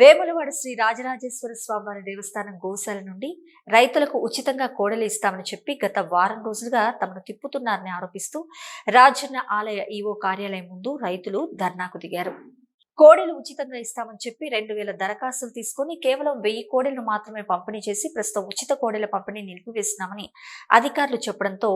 వేములవాడ శ్రీ రాజరాజేశ్వర స్వామివారి దేవస్థానం గోశాల నుండి రైతులకు ఉచితంగా కోడలు ఇస్తామని చెప్పి గత వారం రోజులుగా తమను తిప్పుతున్నారని ఆరోపిస్తూ రాజన్న ఆలయ ఈవో కార్యాలయం ముందు రైతులు ధర్నాకు దిగారు. కోడెలు ఉచితంగా ఇస్తామని చెప్పి రెండు వేల దరఖాస్తులు తీసుకుని కేవలం వెయ్యి కోడెలను మాత్రమే పంపిణీ చేసి ప్రస్తుతం ఉచిత కోడెల పంపిణీ నిలిపివేస్తున్నామని అధికారులు చెప్పడంతో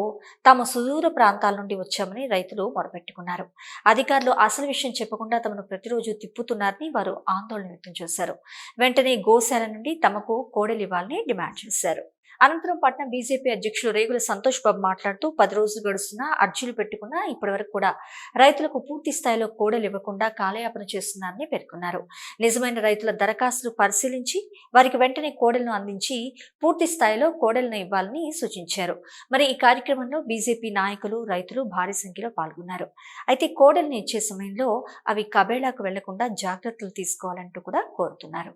తాము సుదూర ప్రాంతాల నుండి వచ్చామని రైతులు మొరపెట్టుకున్నారు. అధికారులు అసలు విషయం చెప్పకుండా తమను ప్రతిరోజు తిప్పుతున్నారని వారు ఆందోళన వ్యక్తం చేశారు. వెంటనే గోశాల నుండి తమకు కోడెలు ఇవ్వాలని డిమాండ్ చేశారు. అనంతరం పట్నం బీజేపీ అధ్యక్షులు రేగుల సంతోష్ బాబు మాట్లాడుతూ పది రోజులు గడుస్తున్నా అర్జీలు పెట్టుకున్నా ఇప్పటివరకు కూడా రైతులకు పూర్తి స్థాయిలో కోడలు ఇవ్వకుండా కాలయాపన చేస్తున్నారని పేర్కొన్నారు. నిజమైన రైతుల దరఖాస్తులు పరిశీలించి వారికి వెంటనే కోడలను అందించి పూర్తి స్థాయిలో కోడలను ఇవ్వాలని సూచించారు. మరి ఈ కార్యక్రమంలో బీజేపీ నాయకులు రైతులు భారీ సంఖ్యలో పాల్గొన్నారు. అయితే కోడల్ని ఇచ్చే సమయంలో అవి కబేళాకు వెళ్ళకుండా జాగ్రత్తలు తీసుకోవాలంటూ కూడా కోరుతున్నారు.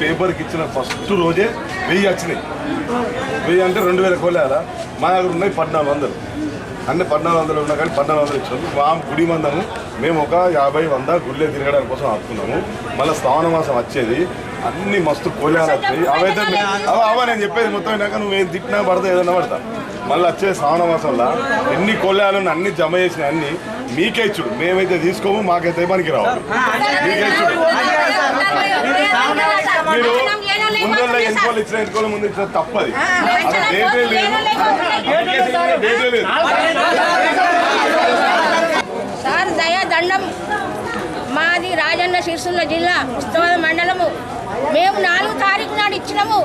పేపర్కి ఇచ్చిన ఫస్ట్ రోజే వెయ్యి వచ్చినాయి. వెయ్యి అంటే రెండు వేల కోలేల మా దగ్గర ఉన్నాయి పద్నాలుగు వందలు. అన్ని పద్నాలుగు వందలు ఉన్నా కానీ పద్నాలుగు వందలు ఇచ్చాము మా గుడి మందము. మేము ఒక యాభై వంద గుళ్ళే తిరగడానికి కోసం ఆపుకున్నాము. మళ్ళీ శ్రావణ మాసం వచ్చేది. అన్ని మస్తు కోలేలు వచ్చాయి అవైతే అవ నేను చెప్పేది మొత్తం నువ్వు ఏం తిట్టినా పడతా ఏదన్నా పడతా. మళ్ళీ వచ్చే శ్రావణ మాసంలో ఎన్ని కొల్లాలను అన్ని జమ చేసిన అన్ని మీకే ఇచ్చుడు. మేమైతే తీసుకోము మాకైతే పనికి రావు మీకే ఇచ్చుడు. మీరు ఇచ్చిన ముందు ఇచ్చిన తప్పది డేటే లేదు డేటే లేదు సార్ దయాదండం మాది రాజన్న సిరిసిల్ల జిల్లా ఉత్సవాల మండలము. మేము నాలుగు తారీఖు నాడు ఇచ్చినాము.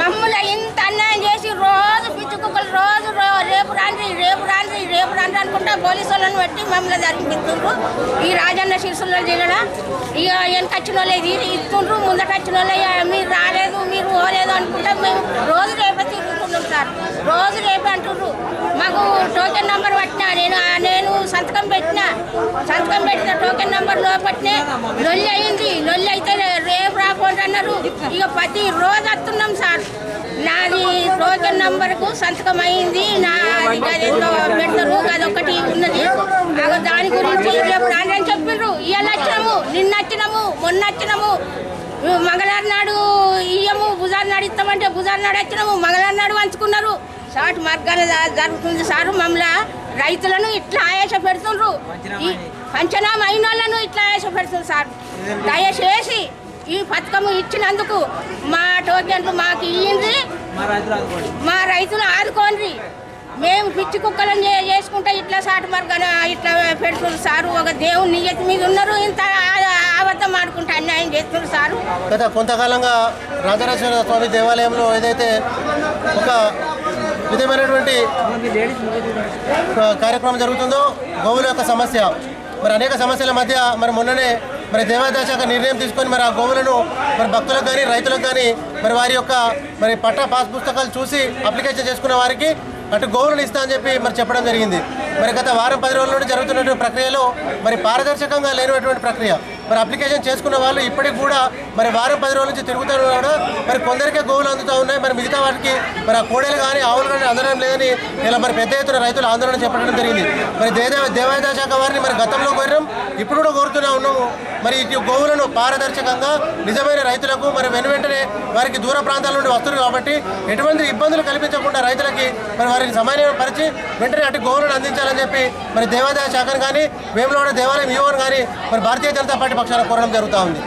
మమ్మల్ని ఇంత అన్యాయం చేసి రోజు పిచ్చుకుక్కలు రోజు రేపు రాండి రేపు రాండి రేపు రాండి అనుకుంటా పోలీసు వాళ్ళని బట్టి మమ్మల్ని జరిపిస్తుండ్రు ఈ రాజన్న సిరిసిల్ల జిల్లా ఇక వెనకొచ్చిన వాళ్ళే ఇది ఇస్తుండ్రు ముందట వచ్చిన వాళ్ళే మీరు రాలేదు మీరు పోలేదు అనుకుంటా మేము రోజు రేపే తిరుగుతున్నాం సార్. రోజు రేపే అంటుండ్రు. మాకు టోకెన్ నెంబర్ పట్టినా నేను నేను సంతకం పెట్టిన సంతకం పెట్టిన టోకెన్ నెంబర్ లోపట్నే లొల్లి అయింది. లొల్లి అయితే రేపు రా ఇక ప్రతి రోజు వస్తున్నాం సార్. నాది టోకెన్ నంబర్కు సంతకం అయింది నా అదేందో పెడతారు. అదొకటి ఉన్నది. దాని గురించి రేపు రాండి అని చెప్పిండ్రు ఇవాళ వచ్చినాము నిన్న వచ్చినాము మొన్న వచ్చినాము. మంగళవారం నాడు ఇయ్యము బుధారు నాడు ఇస్తామంటే బుధారు నాడు వచ్చినాము మంగళవారం నాడు పంచుకున్నారు. షార్ట్ మార్గాన జరుగుతుంది సారు. మమ్మల్ని రైతులను ఇట్లా ఆయాస పెడుతుండ్రు పంచనామా అయిన వాళ్ళను ఇట్లా ఆయాస పెడుతుంది సార్. దయచేసి ఈ పథకము ఇచ్చినందుకు మా టోకెన్లు మాకు ఇయ్యింది మా రైతులు ఆదుకోండి. మేము పిచ్చి కుక్కలను చేసుకుంటే ఇట్లా సాటు మార్గాన ఇట్లా పెడుతున్నారు సారు. ఒక దేవుని నియతి మీద ఉన్నారు. ఇంత అబద్ధం ఆడుకుంటే అన్యాయం చేస్తున్నారు సారు. గత కొంతకాలంగా రాజరాజేశ్వర స్వామి దేవాలయంలో ఏదైతే ఒక విధమైనటువంటి కార్యక్రమం జరుగుతుందో గోవుల యొక్క సమస్య. మరి అనేక సమస్యల మధ్య మరి మొన్ననే మరి దేవాదాయ శాఖ నిర్ణయం తీసుకొని మరి ఆ గోవులను మరి భక్తులకు కానీ రైతులకు కానీ మరి వారి యొక్క మరి పట్టా పాస్ పుస్తకాలు చూసి అప్లికేషన్ చేసుకున్న వారికి అటు గోవులను ఇస్తా అని చెప్పి మరి చెప్పడం జరిగింది. మరి గత వారం పది రోజుల నుండి జరుగుతున్నటువంటి ప్రక్రియలో మరి పారదర్శకంగా లేనటువంటి ప్రక్రియ. మరి అప్లికేషన్ చేసుకున్న వాళ్ళు ఇప్పటికి కూడా మరి వారం పది రోజుల నుంచి తిరుగుతారు కూడా. మరి కొందరికే గోవులు అందుతూ ఉన్నాయి. మరి మిగతా వాటికి మరి ఆ కోడలు కానీ ఆవులు కానీ అందడం లేదని ఇలా మరి పెద్ద ఎత్తున రైతులు ఆందోళన చెప్పడం జరిగింది. మరి దేవ దేవాదాయ శాఖ వారిని మరి గతంలో కోరినాం ఇప్పుడు కూడా కోరుతూనే ఉన్నాము. మరి ఇటు గోవులను పారదర్శకంగా నిజమైన రైతులకు మరి వెను వెంటనే వారికి దూర ప్రాంతాల నుండి వస్తుంది కాబట్టి ఎటువంటి ఇబ్బందులు కల్పించకుండా రైతులకి మరి వారిని సమన్వయం పరిచి వెంటనే అటు గోవులను అందించాలని చెప్పి మరి దేవాదాయ శాఖను కానీ వేములవాడ దేవాలయం ఈవోని కానీ మరి భారతీయ జనతా పార్టీ పక్షాన కోరడం జరుగుతూ ఉంది.